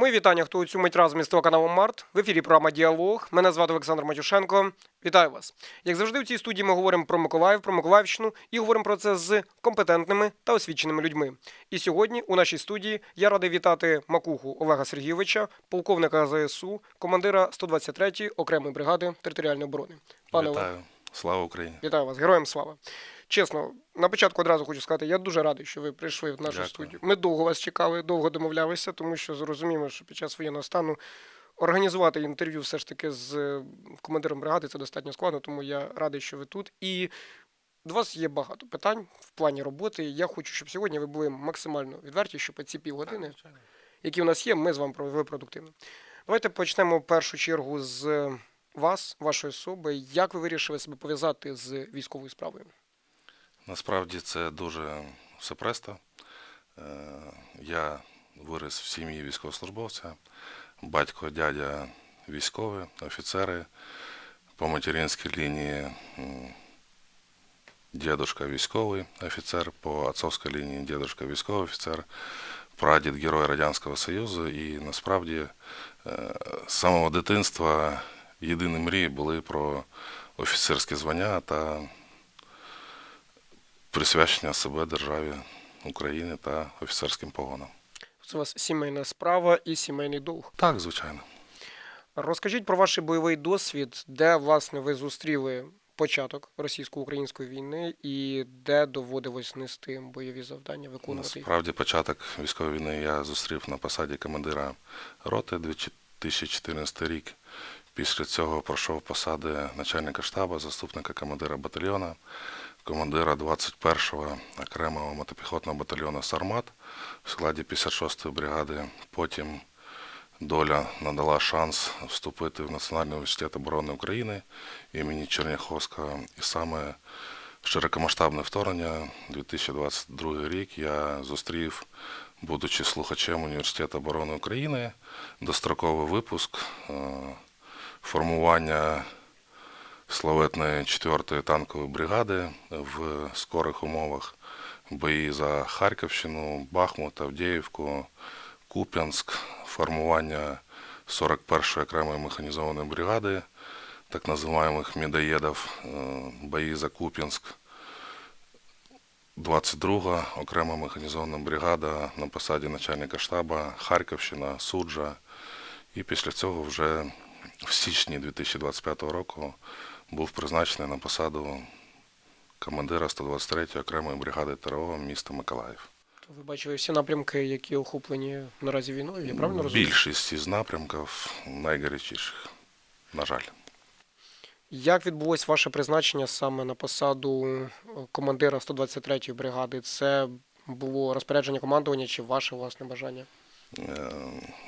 Мої вітання, хто у цю мить разом із телеканалом Март. В ефірі програма Діалог. Мене звати Олександр Матюшенко. Вітаю вас. Як завжди, в цій студії ми говоримо про Миколаїв, про Миколаївщину і говоримо про це з компетентними та освіченими людьми. І сьогодні у нашій студії я радий вітати Макуху Олега Сергійовича, полковника ЗСУ, командира 123-ї окремої бригади територіальної оборони. Пане Олег, Вітаю. Слава Україні. вітаю вас, героям слава. Чесно, на початку одразу хочу сказати, я дуже радий, що ви прийшли в нашу Дякую. студію. Ми довго вас чекали, довго домовлялися, тому що зрозуміємо, що під час воєнного стану організувати інтерв'ю все ж таки з е, командиром бригади це достатньо складно, тому я радий, що ви тут. І до вас є багато питань в плані роботи. Я хочу, щоб сьогодні ви були максимально відверті, щоб ці півгодини, які у нас є, ми з вами провели продуктивно. Давайте почнемо в першу чергу з вас, вашої особи. Як ви вирішили себе пов'язати з військовою справою? Насправді це дуже все просто. Е, Я виріс в сім'ї військовослужбовця, батько, дядя військові, офіцери. По материнській лінії дедушка військовий офіцер, по отцовській лінії дедушка військовий офіцер, прадід Герой Радянського Союзу. І насправді е, з самого дитинства єдині мрії були про офіцерське звання та присвячення себе державі України та офіцерським погонам. Це у вас сімейна справа і сімейний долг. Так, звичайно. Розкажіть про ваш бойовий досвід, де власне ви зустріли початок російсько-української війни і де доводилось нести бойові завдання, виконувати? Насправді, початок військової війни я зустрів на посаді командира роти 2014 рік. Після цього пройшов посади начальника штабу, заступника командира батальйона, командира 21-го окремого мотопіхотного батальйону Сармат в складі 56-ї бригади. Потім доля надала шанс вступити в Національний університет оборони України імені Черняховського. І саме широкомасштабне вторгнення 2022 рік я зустрів, будучи слухачем Університету оборони України, достроковий випуск, е, формування славетної 4-ї танкової бригади в скорих умовах, бої за Харківщину, Бахмут, Авдіївку, Куп'янськ, формування 41-ї окремої механізованої бригади, так називаємих медоєдів, е, бої за Куп'янськ, 22-га окрема механізована бригада на посаді начальника штабу, Харківщина, Суджа. І після цього вже в січні 2025 року був призначений на посаду командира 123-ї окремої бригади ТРО міста Миколаїв. Ви бачили всі напрямки, які охоплені наразі війною, я правильно розумію? Більшість із напрямків найгарячіших, на жаль. Як відбулось ваше призначення саме на посаду е, командира 123-ї бригади? Це було розпорядження командування чи ваше власне бажання? Е,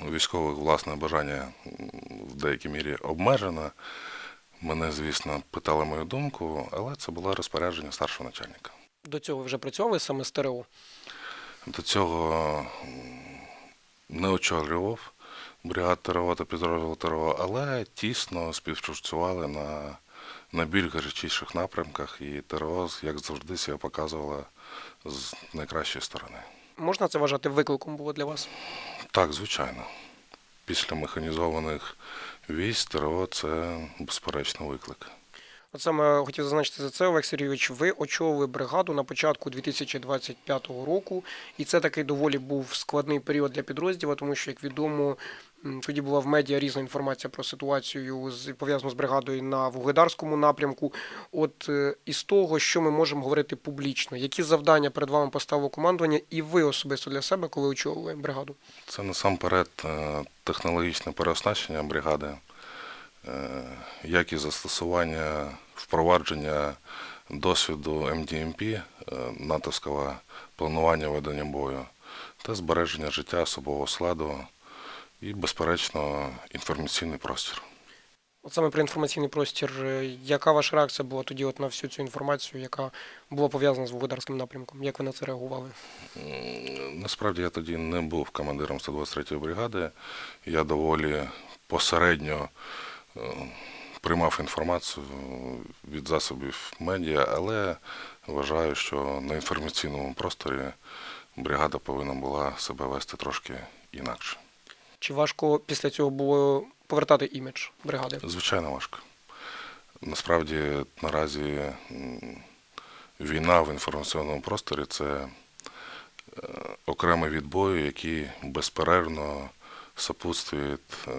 У військових власне бажання в деякій мірі обмежено. Мене, звісно, питали мою думку, але це було розпорядження старшого начальника. До цього вже працювали саме з ТРО? До цього не очолював бригад ТРО та підрозділ ТРО, але тісно співпрацювали на найбільш гарячіших напрямках, і ТРО, як завжди, себе показувала з найкращої сторони. Можна це вважати викликом було для вас? Так, звичайно. Після механізованих військ ТРО це безперечно виклик. От саме хотів зазначити за це, Олег Сергійович. Ви очолили бригаду на початку 2025 року, і це такий доволі був складний період для підрозділу, тому що, як відомо, тоді була в медіа різна інформація про ситуацію з пов'язану з бригадою на Вугледарському напрямку. От е, із того, що ми можемо говорити публічно, які завдання перед вами поставило командування, і ви особисто для себе, коли очолили бригаду? Це насамперед е, технологічне переоснащення бригади, е, як і застосування впровадження досвіду МДМП, е, натовського планування ведення бою та збереження життя особового складу і, безперечно, інформаційний простір. От саме про інформаційний простір, е, яка ваша реакція була тоді от на всю цю інформацію, яка була пов'язана з Вугледарським напрямком? Як ви на це реагували? Насправді я тоді не був командиром 123-ї бригади. Я доволі посередньо е, приймав інформацію від засобів медіа, але вважаю, що на інформаційному просторі бригада повинна була себе вести трошки інакше. Чи важко після цього було повертати імідж бригади? Звичайно, важко. Насправді, наразі війна в інформаційному просторі це е, окремий від бою, який безперервно сопутствує е,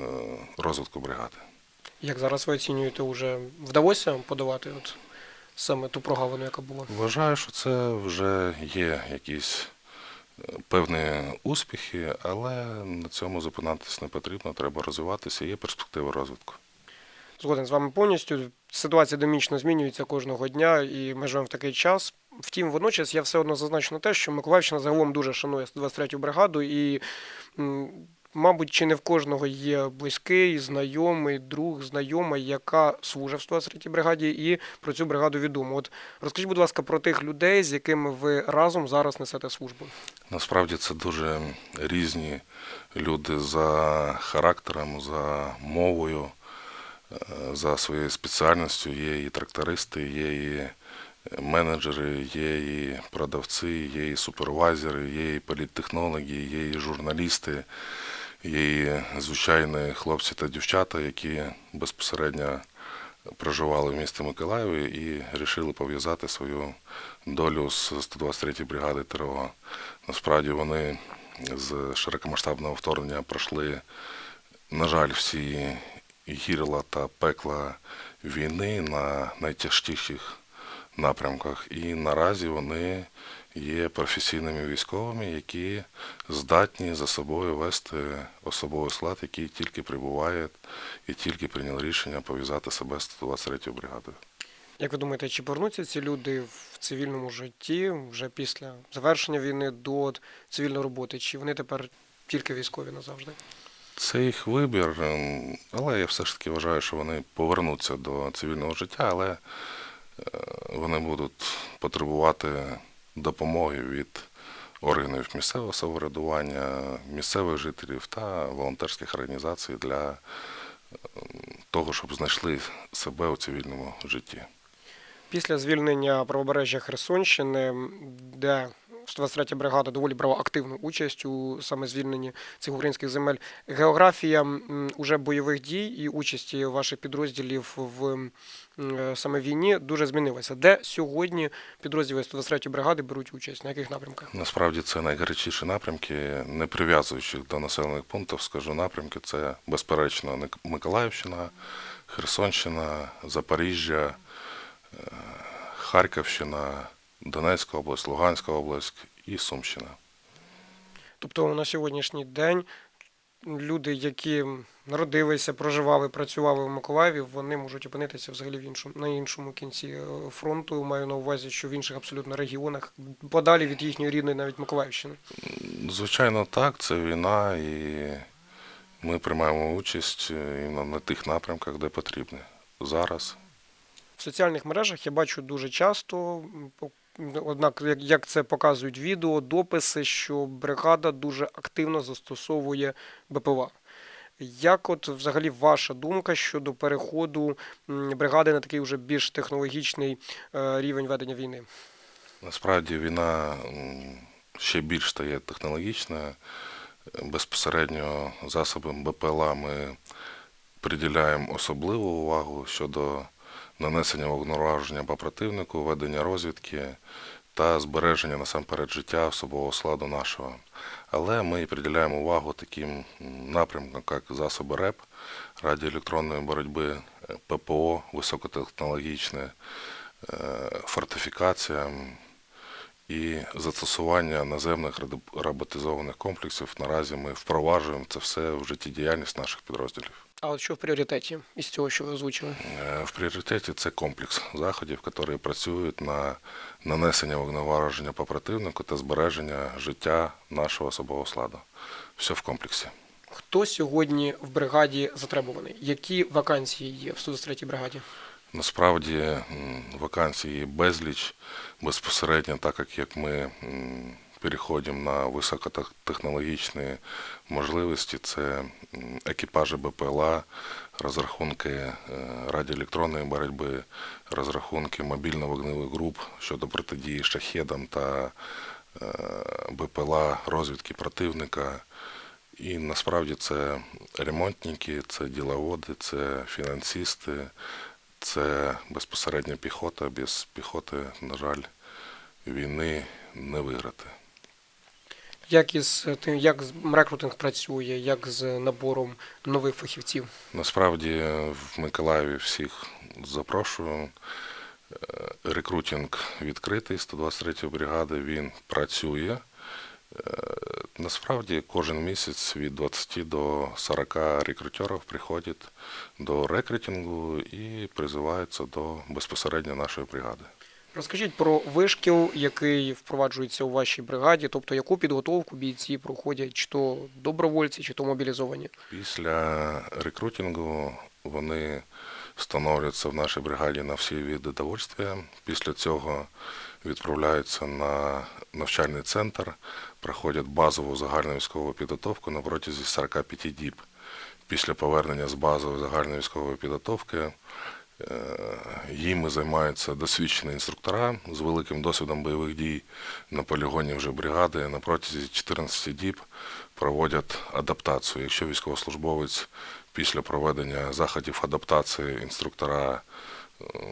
розвитку бригади. Як зараз ви оцінюєте, вже вдалося подавати от саме ту прогавину, яка була? Вважаю, що це вже є якісь певні успіхи, але на цьому зупинатись не потрібно, треба розвиватися, є перспективи розвитку. Згоден з вами повністю. Ситуація динамічно змінюється кожного дня, і ми живемо в такий час. Втім, водночас я все одно зазначу на те, що Миколаївщина загалом дуже шанує 123-ю бригаду, і, мабуть, чи не в кожного є близький, знайомий, друг, знайома, яка служить в 123-й бригаді, і про цю бригаду відомо. От розкажіть, будь ласка, про тих людей, з якими ви разом зараз несете службу. Насправді це дуже різні люди за характером, за мовою, е, за своєю спеціальністю. Є і трактористи, є і менеджери, є і продавці, є і супервайзери, є і політтехнологи, є і журналісти, і звичайні хлопці та дівчата, які безпосередньо проживали в місті Миколаєві і вирішили пов'язати свою долю з 123-ї бригади ТРО. Насправді вони з широкомасштабного вторгнення пройшли, на жаль, всі гірла та пекла війни на найтяжчих напрямках. І наразі вони є професійними військовими, які здатні за собою вести особовий склад, який тільки прибуває і тільки прийняв рішення пов'язати себе з 123 бригадою. Як ви думаєте, чи повернуться ці люди в цивільному житті вже після завершення війни до цивільної роботи? Чи вони тепер тільки військові назавжди? Це їх вибір, ем, але я все ж таки вважаю, що вони повернуться до цивільного життя, але е, вони будуть потребувати допомоги від органів місцевого самоврядування, місцевих жителів та волонтерських організацій для ем, того, щоб знайшли себе у цивільному житті. Після звільнення правобережжя Херсонщини, де 123 бригада доволі брала активну участь у саме звільненні цих українських земель, географія уже бойових дій і участі ваших підрозділів в е, саме війні дуже змінилася. Де сьогодні підрозділи 123 бригади беруть участь? На яких напрямках? Насправді це найгарячіші напрямки, не прив'язуючи до населених пунктів, скажу напрямки. Це безперечно Миколаївщина, Херсонщина, Запоріжжя, Харківщина, Донецька область, Луганська область і Сумщина. Тобто на сьогоднішній день люди, які народилися, проживали, працювали в Миколаєві, вони можуть опинитися взагалі в іншому на іншому кінці е, фронту. Маю на увазі, що в інших абсолютно регіонах, подалі від їхньої рідної навіть Миколаївщини. Звичайно, так, це війна, і ми приймаємо участь е, іменно на тих напрямках, де потрібно. Зараз В соціальних мережах я бачу дуже часто, однак, як, це показують відео, дописи, що бригада дуже активно застосовує БПЛА. Як от взагалі ваша думка щодо переходу бригади на такий вже більш технологічний е, рівень ведення війни? Насправді війна ще більш стає технологічною. Безпосередньо засобам БПЛА ми приділяємо особливу увагу щодо нанесення вогнеураження по противнику, ведення розвідки та збереження насамперед життя особового складу нашого. Але ми приділяємо увагу таким напрямкам, як засоби РЕП, радіоелектронної боротьби, ППО, високотехнологічне, е, фортифікація, і застосування наземних роб- роботизованих комплексів. Наразі ми впроваджуємо це все в життєдіяльність наших підрозділів. А от що в пріоритеті із цього, що ви озвучили? Е, В пріоритеті це комплекс заходів, які працюють на нанесення вогневараження по противнику та збереження життя нашого особового складу. Все в комплексі. Хто сьогодні в бригаді затребуваний? Які вакансії є в 123-й бригаді? Насправді м, вакансій безліч безпосередньо, так як, як ми переходимо на високотехнологічні можливості, це екіпажі БПЛА, розрахунки е, радіоелектронної боротьби, розрахунки мобільно-вогневих груп щодо протидії шахедам та е, БПЛА розвідки противника. І насправді це ремонтники, це діловоди, це фінансисти, це безпосередня піхота. Без піхоти, на жаль, війни не виграти. Як із тим, як рекрутинг працює, як з набором нових фахівців? Насправді в Миколаєві всіх запрошую. Е, Рекрутинг відкритий 123 бригади, він працює. Насправді кожен місяць від 20 до 40 рекрутерів приходять до рекрутингу і призиваються до безпосередньо нашої бригади. Розкажіть про вишкіл, який впроваджується у вашій бригаді, тобто яку підготовку бійці проходять, чи то добровольці, чи то мобілізовані. Після рекрутингу вони становляться в нашій бригаді на всі види довольствия. Після цього відправляються на навчальний центр, проходять базову загальну військову підготовку на протязі 45 діб. Після повернення з базової загальної військової підготовки е, їми займаються досвідчені інструктора з великим досвідом бойових дій на полігоні вже бригади на протязі 14 діб проводять адаптацію. Якщо військовослужбовець після проведення заходів адаптації інструктора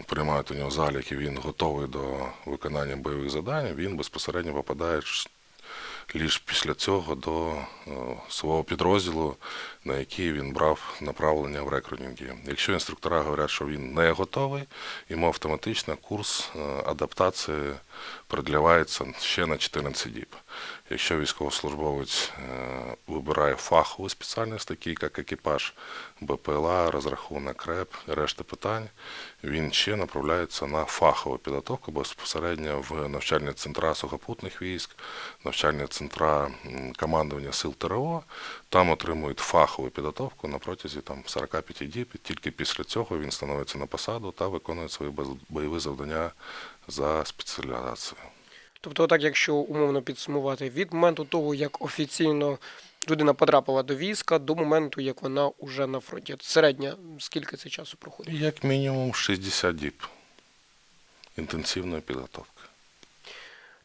приймають у нього залік і він готовий до виконання бойових завдань, він безпосередньо попадає ліж після цього до е, свого підрозділу, на який він брав направлення в рекрутингі. Якщо інструктора говорять, що він не готовий, йому автоматично курс е, адаптації продлівається ще на 14 діб. Якщо військовослужбовець е, вибирає фахову спеціальність, такі як екіпаж, БПЛА, розрахунок РЕП, решта питань, він ще направляється на фахову підготовку безпосередньо в навчальні центра сухопутних військ, навчальні центра командування сил ТРО. Там отримують фахову підготовку на протязі там, 45 діб. І тільки після цього він становиться на посаду та виконує свої бойові завдання за спеціалізацією. Тобто, так, якщо умовно підсумувати, від моменту того, як офіційно людина потрапила до війська, до моменту, як вона уже на фронті. Середня, скільки це часу проходить? Як мінімум 60 діб інтенсивної підготовки.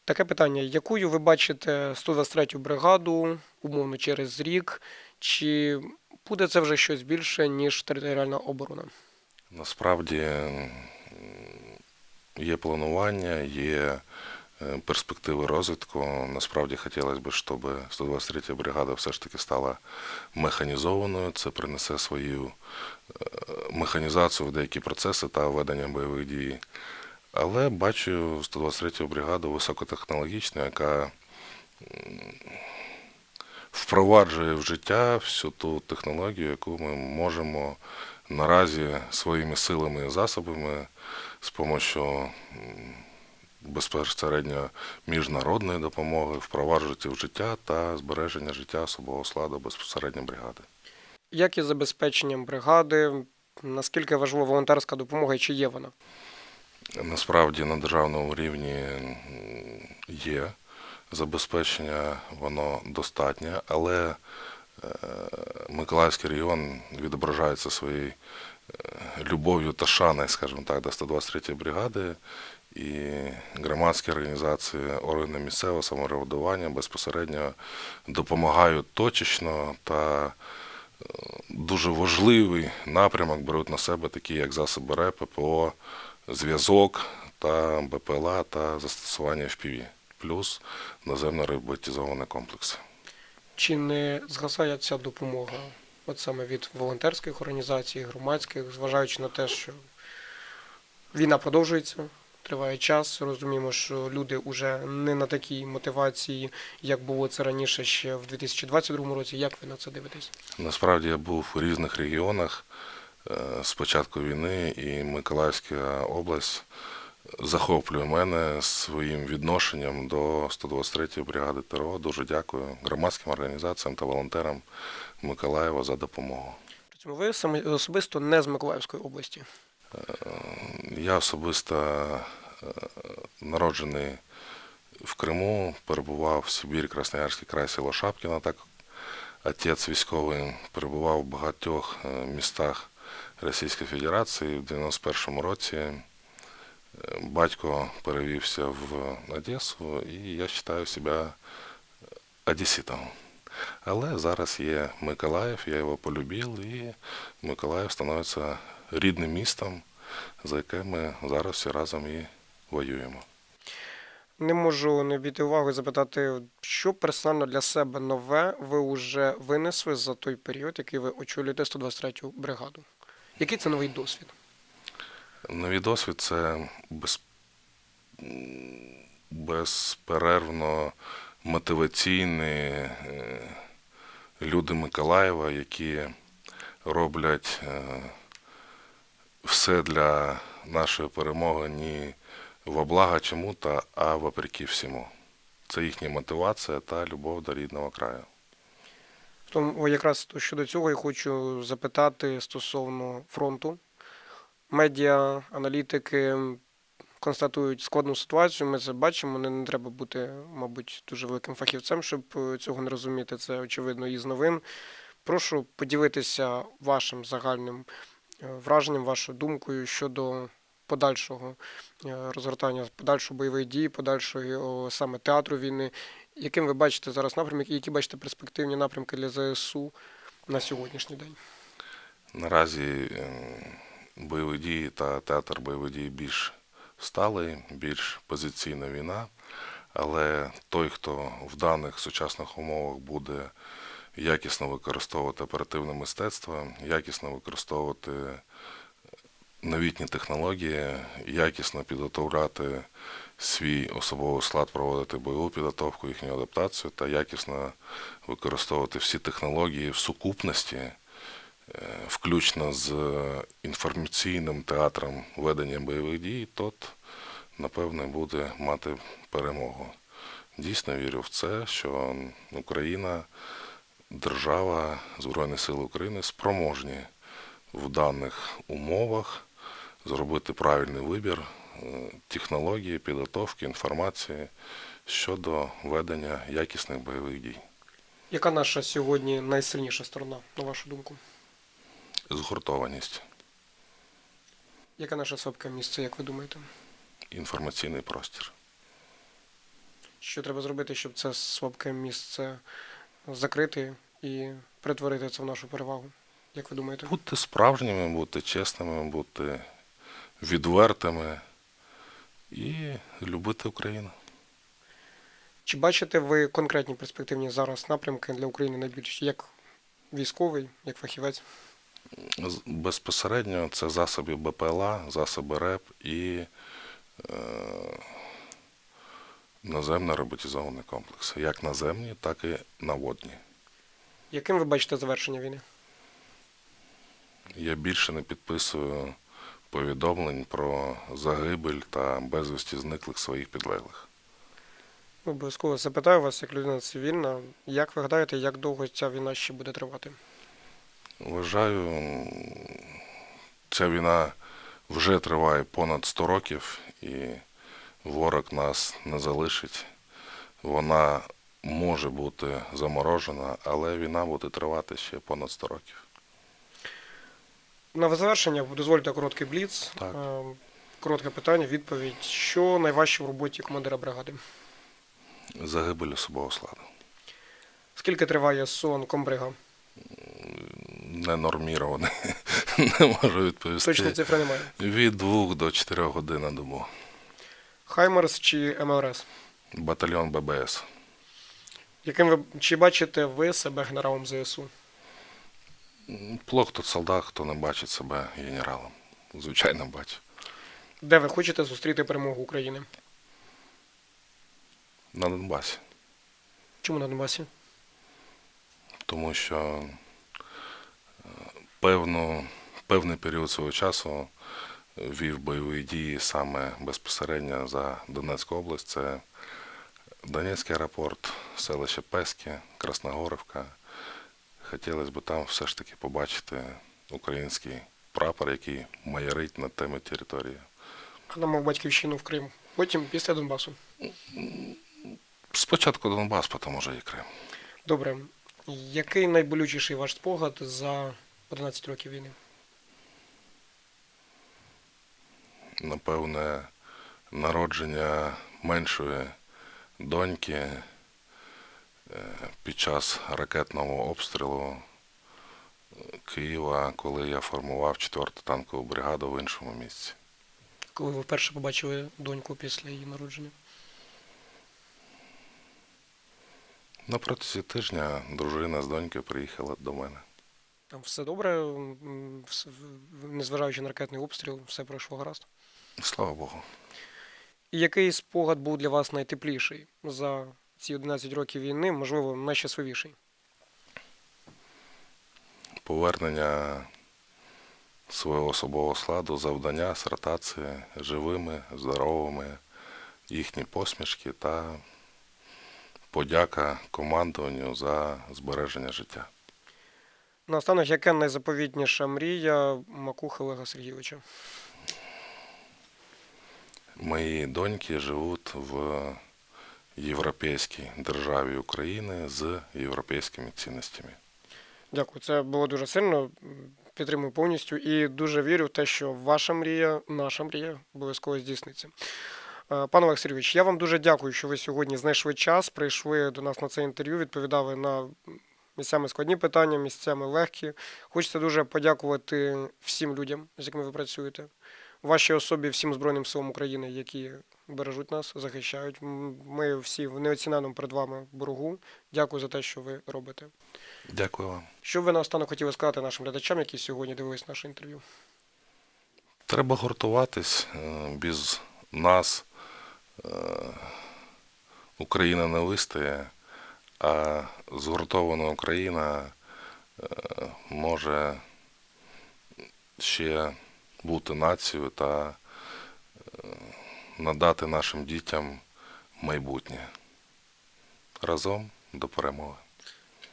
Таке питання: якою ви бачите 123-ю бригаду, умовно через рік, чи буде це вже щось більше, ніж територіальна оборона? Насправді є планування, є е, перспективи розвитку. Насправді хотілося б, щоб 123 бригада все ж таки стала механізованою. Це принесе свою е, механізацію в деякі процеси та ведення бойових дій. Але бачу 123 бригаду високотехнологічну, яка впроваджує в життя всю ту технологію, яку ми можемо наразі своїми силами і засобами з допомогою безпосередньо міжнародної допомоги впроваджувати в життя та збереження життя особового складу безпосередньо бригади. Як із забезпеченням бригади? Наскільки важлива волонтерська допомога і чи є вона? Насправді на державному рівні є забезпечення, воно достатнє, але е, Миколаївський регіон відображається своєю любов'ю та шаною, скажімо так, до 123 бригади. І громадські організації, органи місцевого самоврядування безпосередньо допомагають точечно та е, дуже важливий напрямок беруть на себе такі, як засоби РЕП, ППО, зв'язок та БПЛА та застосування FPV, плюс наземно роботизовані комплекси. Чи не згасає ця допомога? От саме від волонтерських організацій, громадських, зважаючи на те, що війна продовжується, триває час. Розуміємо, що люди вже не на такій мотивації, як було це раніше ще в 2022 році. Як ви на це дивитесь? Насправді я був у різних регіонах е, з початку війни, і Миколаївська область захоплює мене своїм відношенням до 123-ї бригади ТРО. Дуже дякую громадським організаціям та волонтерам Миколаєва за допомогу. Ви особисто не з Миколаївської області. Я особисто е, народжений в Криму, перебував в Сибірі, Красноярський край, село Шапкіно. Так отець військовий перебував в багатьох е, містах Російської Федерації в 91-му році. Е, Батько перевівся в Одесу, і я вважаю себе одеситом. Але зараз є Миколаїв, я його полюбив, і Миколаїв становиться рідним містом, за яке ми зараз всі разом і воюємо. Не можу не обійти увагу і запитати, що персонально для себе нове ви вже винесли за той період, який ви очолюєте 123-ю бригаду. Який це новий досвід? Новий досвід це без, безперервно мотиваційні е, люди Миколаєва, які роблять е, все для нашої перемоги не во благо чому-то, а вопреки всьому. Це їхня мотивація та любов до рідного краю. Тому якраз щодо цього я хочу запитати стосовно фронту. Медіа, аналітики констатують складну ситуацію. Ми це бачимо. Не, не треба бути, мабуть, дуже великим фахівцем, щоб е, цього не розуміти. Це очевидно із новин. Прошу поділитися вашим загальним е, враженням, вашою думкою щодо подальшого е, розгортання, подальшої бойової дії, подальшої саме театру війни. Яким ви бачите зараз напрямок і які бачите перспективні напрямки для ЗСУ на сьогоднішній день? Наразі бойові дії та театр бойових дій більш сталий, більш позиційна війна, але той, хто в даних сучасних умовах буде якісно використовувати оперативне мистецтво, якісно використовувати новітні технології, якісно підготовляти свій особовий склад, проводити бойову підготовку, їхню адаптацію та якісно використовувати всі технології в сукупності, включно з інформаційним театром ведення бойових дій, тот, напевне, буде мати перемогу. Дійсно вірю в це, що Україна, держава, Збройні Сили України спроможні в даних умовах зробити правильний вибір е, технології, підготовки, інформації щодо ведення якісних бойових дій. Яка наша сьогодні найсильніша сторона, на вашу думку? Згуртованість, Яке наше слабке місце, як ви думаєте? інформаційний простір. Що треба зробити, щоб це слабке місце закрити і перетворити це в нашу перевагу? Як ви думаєте? Бути справжніми, бути чесними, бути відвертими і любити Україну. Чи бачите ви конкретні перспективні зараз напрямки для України найбільш як військовий, як фахівець? Безпосередньо це засоби БПЛА, засоби РЕП і е, наземно роботизований комплекс. Як наземні, так і наводні. Яким ви бачите завершення війни? Я більше не підписую повідомлень про загибель та безвісті зниклих своїх підлеглих. Обов'язково запитаю вас, як людина цивільна, як ви гадаєте, як довго ця війна ще буде тривати? Вважаю, ця війна вже триває понад 100 років, і ворог нас не залишить. Вона може бути заморожена, але війна буде тривати ще понад 100 років. На завершення дозвольте короткий бліц. Так. Е, Коротке питання, відповідь. Що найважче в роботі командира бригади? Загибель особового складу. Скільки триває сон комбрига? Ненормірований. Не можу відповісти. Точної цифри немає. Від 2 до 4 годин на добу. Хаймерс чи МЛРС? Батальйон ББС. Яким ви чи бачите ви себе генералом ЗСУ? Плох тот солдат, хто не бачить себе генералом. Звичайно, бачить. Де ви хочете зустріти перемогу України? На Донбасі. Чому на Донбасі? тому що е, певну, певний період свого часу вів бойові дії саме безпосередньо за Донецьку область. Це Донецький аеропорт, селище Пески, Красногорівка. Хотілося б там все ж таки побачити український прапор, який майорить над тими територією. Хто мав батьківщину в Крим? Потім після Донбасу. Спочатку Донбас, потім уже і Крим. Добре. Який найболючіший ваш спогад за 11 років війни? напевне, народження меншої доньки, е, під час ракетного обстрілу е, Києва, коли я формував 4-ту танкову бригаду в іншому місці. Коли ви вперше побачили доньку після її народження? На протязі тижня дружина з донькою приїхала до мене. Там все добре, незважаючи на ракетний обстріл, все пройшло гаразд. Слава Богу. І який спогад був для вас найтепліший за ці 11 років війни, можливо, найщасливіший? Повернення свого особового складу, завдання з ротації живими, здоровими, їхні посмішки та подяка командуванню за збереження життя. Наостанок, яка найзаповітніша мрія Макухи Олега Сергійовича? Мої доньки живуть в європейській державі України з європейськими цінностями. Дякую, це було дуже сильно. Підтримую повністю і дуже вірю в те, що ваша мрія, наша мрія обов'язково здійсниться. Е, Пане Олег Сергійович, я вам дуже дякую, що ви сьогодні знайшли час, прийшли до нас на це інтерв'ю, відповідали на місцями складні питання, місцями легкі. Хочеться дуже подякувати всім людям, з якими ви працюєте, вашій особі, всім Збройним силам України, які бережуть нас, захищають. Ми всі в неоціненому перед вами боргу. Дякую за те, що ви робите. Дякую вам. Що ви наостанок хотіли сказати нашим глядачам, які сьогодні дивились наше інтерв'ю? Треба гуртуватись. е, Без нас е, Україна не вистоє, а згуртована Україна е, може ще бути нацією та е, надати нашим дітям майбутнє. Разом до перемоги.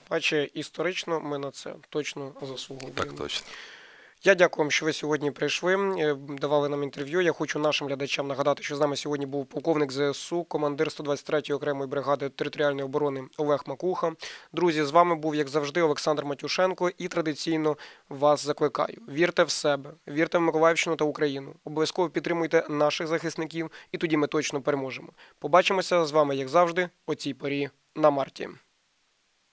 Бачите, історично ми на це точно заслуговуємо. Так точно. Я дякую вам, що ви сьогодні прийшли, е, давали нам інтерв'ю. Я хочу нашим глядачам нагадати, що з нами сьогодні був полковник ЗСУ, командир 123-ї окремої бригади територіальної оборони Олег Макуха. Друзі, з вами був, як завжди, Олександр Матюшенко, і традиційно вас закликаю: вірте в себе, вірте в Миколаївщину та Україну. Обов'язково підтримуйте наших захисників, і тоді ми точно переможемо. Побачимося з вами, як завжди, о цій порі на марті.